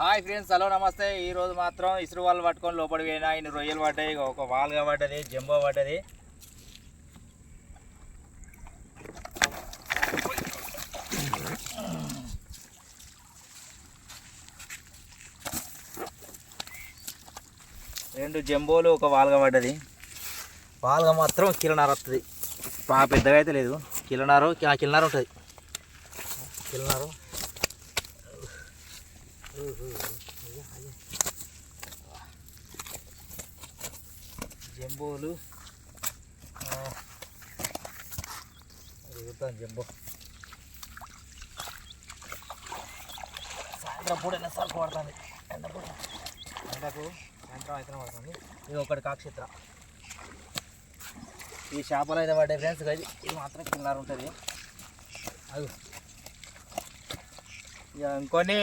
Hi friends hello నమస్తే. ఈ రోజు మాత్రం ఇసురు వాళ్ళు పట్టుకొని లోపలికి పోయినా. ఇన్ని రొయ్యలు పడ్డాయి. ఒక వాల్గా పడ్డది జంబో పడ్డది. రెండు జంబోలు ఒక వాల్గా పడ్డది. వాల్గా మాత్రం కిలనార వస్తుంది పా పెద్దగా అయితే లేదు. కిలనారు కిలనార ఉంటుంది. కిలనారు. జంబోలు. అడుగుతాను జంబో. సాయంత్రం పూట ఎన్నసార్లు పడుతుంది ఎండపూట ఎండకు సాయంత్రం అయితే పడుతుంది ఇది ఒకటి కాక్షిత్ర. ఈ చేపలు అయితే పడే ఫ్రెండ్స్ అది ఇది మాత్రం కింద ఉంటుంది. అది ఇక ఇంకొన్ని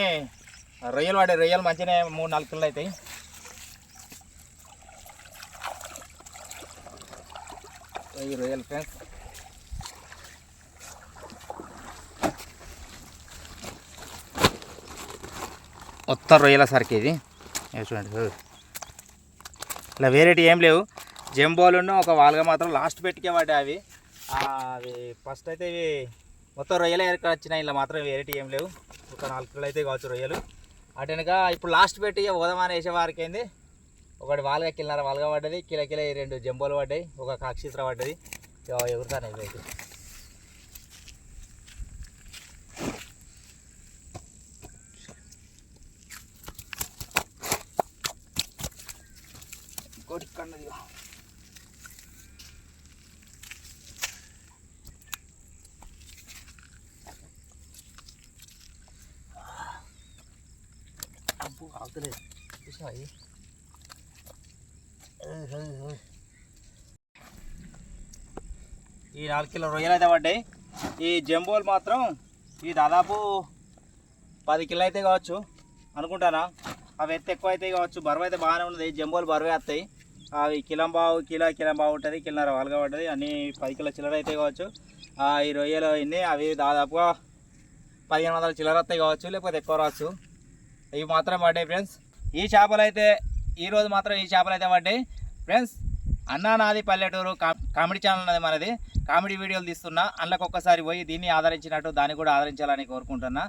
రొయ్యలు పడ్డాయి రొయ్యలు మంచిగానే మూడు నాలుగు కిల్లు అవుతాయి ఈ రొయ్యలు ఫ్రెండ్స్. మొత్తం రొయ్యల సరికి ఇది. చూడండి ఇలా వేరేటి ఏం లేవు. జంబోలున్న ఒక వాల్గా మాత్రం లాస్ట్ పెట్టికే అవి. అవి ఫస్ట్ అయితే ఇవి మొత్తం రొయ్యలు ఎక్కడ వచ్చినాయి. ఇలా మాత్రం వేరేటి ఏం లేవు. ఒక నాలుగు కిలో అయితే కావచ్చు రొయ్యలు. అటు వెనక ఇప్పుడు లాస్ట్ పెట్టి ఇక ఉదమాన వేసేవారికి ఏంది? ఒకటి వాల్గా కిల్లర వాళ్ళగా పడ్డది కిలో కిల ఈ రెండు జంబోలు పడ్డాయి ఒక కాక్షిత్ర పడ్డది. ఎగురుతాను ఇవి ఇంకోటి కన్నది ఆగుతలేదు. ఈ నాలుగు కిలో రొయ్యలు అయితే పడ్డాయి. ఈ జంబోలు మాత్రం ఈ దాదాపు పది కిలో అయితే కావచ్చు. అనుకుంటానా? అవి ఎత్తు ఎక్కువ అయితే కావచ్చు. బరువు అయితే బాగానే ఉన్నది. జంబోలు బరువే వస్తాయి. అవి కిలం బావు కిలో కిలం బావు ఉంటుంది కిలన్నర వాళ్ళగా పడ్డది. అన్ని పది కిలో చిల్లర అయితే కావచ్చు. ఆ, ఈ రొయ్యలు అవి దాదాపుగా పదిహేను వందల చిల్లర వస్తాయి కావచ్చు లేకపోతే ఎక్కువ రావచ్చు. ఇవి మాత్రం పడ్డాయి ఫ్రెండ్స్. ఈ చేపలు అయితే ఈ రోజు మాత్రం ఈ చేపలు అయితే పడ్డాయి. ఫ్రెండ్స్ అన్నా నాది పల్లెటూరు కా- కామెడీ ఛానల్ అనేది మనది. కామెడీ వీడియోలు తీస్తున్నా అందులోకి ఒక్కసారి పోయి దీన్ని ఆదరించినట్టు దాన్ని కూడా ఆదరించాలని కోరుకుంటున్నా.